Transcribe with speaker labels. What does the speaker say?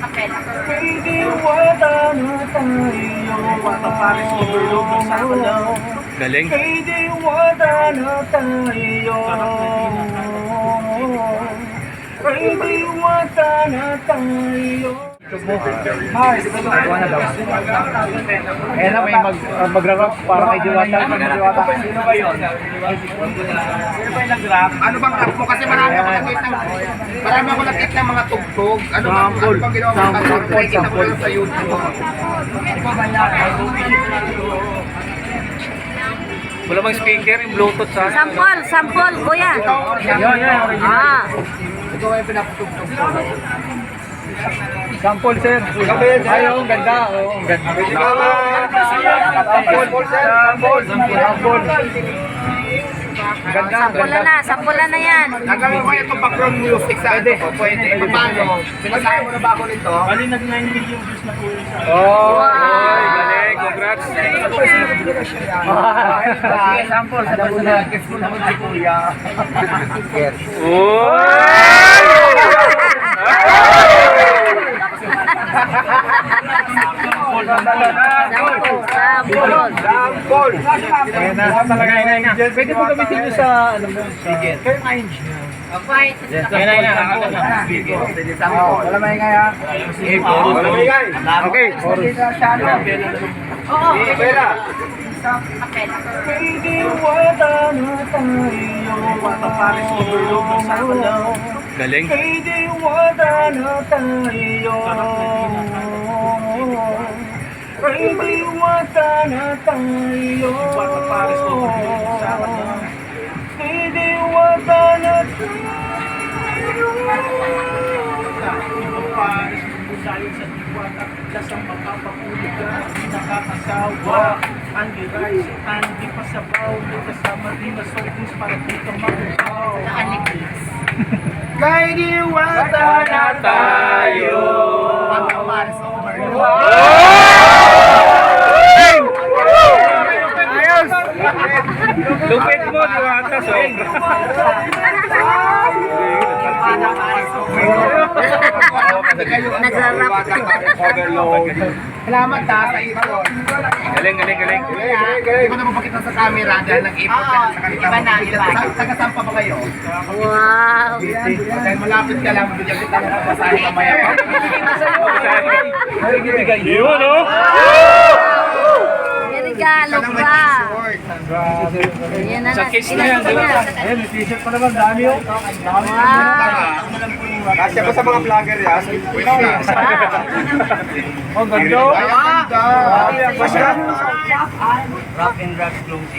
Speaker 1: kapela.
Speaker 2: Hindi wala na tayo
Speaker 3: Paris overload ng Sabalaw.
Speaker 4: Galing.
Speaker 2: Hindi wala na tayo Hindi wala na tayo Mars, gawa na daw. Ayan na, may mag, uh, magra-rap para kay Diwata. Diwata.
Speaker 3: Sino ba yun? Sino ba yung nag-rap?
Speaker 5: Ano bang rap mo? Kasi marami ako nakita marami ako nakita ng mga tugtog. Ano bang, ano bang ginawa mo?
Speaker 2: Sample, sample.
Speaker 5: yun sa YouTube.
Speaker 4: Wala bang speaker, yung Bluetooth sa
Speaker 1: Sampol, sampol, kuya.
Speaker 2: Yun, yun, original.
Speaker 1: Ah,
Speaker 2: Sample, sir. Ay, oh, ang ganda. Oh, ang ganda. Sample, sir. Sample. Sample. Ganda, ang
Speaker 1: sampulan
Speaker 2: ganda.
Speaker 1: na, sampulan na yan.
Speaker 5: Nagawin ko itong background music sa ano ko. Pwede. Paano? Sinasabi mo na ba ako nito?
Speaker 3: Bali nag 9 million views na po yun sa
Speaker 2: Oh.
Speaker 4: Oy, galing. Congrats.
Speaker 2: Ah, Sample. Mo na. Guess mo naman si Kuya. Yes.
Speaker 4: Oy!
Speaker 1: Sampol, sampol.
Speaker 2: Yun na. Pwede mo gamitin nyo sa, ano mo, sige. Kayo yun. Yes,
Speaker 3: Ayun na, na.
Speaker 2: Wala maingay ha. Wala maingay. Okay.
Speaker 1: Oo,
Speaker 2: Pera. Hindi wala na tayo.
Speaker 4: Galing.
Speaker 2: Hindi wala na tayo Wala na tayo
Speaker 3: ng Sabalaw.
Speaker 2: Hindi wala na
Speaker 3: tayo sa diwata. Lasang mapapahulog ka, hindi nakakasawa. Andy Rice, Andy Pasabaw, may kasama din na songs para di ka mabuhaw.
Speaker 5: Kay diwata na tayo.
Speaker 4: Lupit mo, Diwata. Sobra.
Speaker 1: Nagrarap.
Speaker 5: Salamat ha sa ito.
Speaker 4: Galing, galing, galing.
Speaker 5: Hindi ko na mapakita sa camera dahil nag-ipot ka sa kanila.
Speaker 1: Iba na, iba.
Speaker 5: Sa- Taga saan pa ba kayo?
Speaker 1: Wow.
Speaker 5: Dahil malapit ka lang, bigyan kita ng papasahin mamaya.
Speaker 4: Yun, no?
Speaker 1: Regalo pa.
Speaker 5: Mag-short.
Speaker 1: Yan na
Speaker 4: Sa case na yan, di ba?
Speaker 2: Ayan, may t-shirt pa naman, dami oh.
Speaker 1: Wow.
Speaker 5: Kasya pa sa mga vlogger yan. Pwede na.
Speaker 2: Oh,
Speaker 5: ganda.
Speaker 2: Pasya.
Speaker 3: Rock and rock clothing.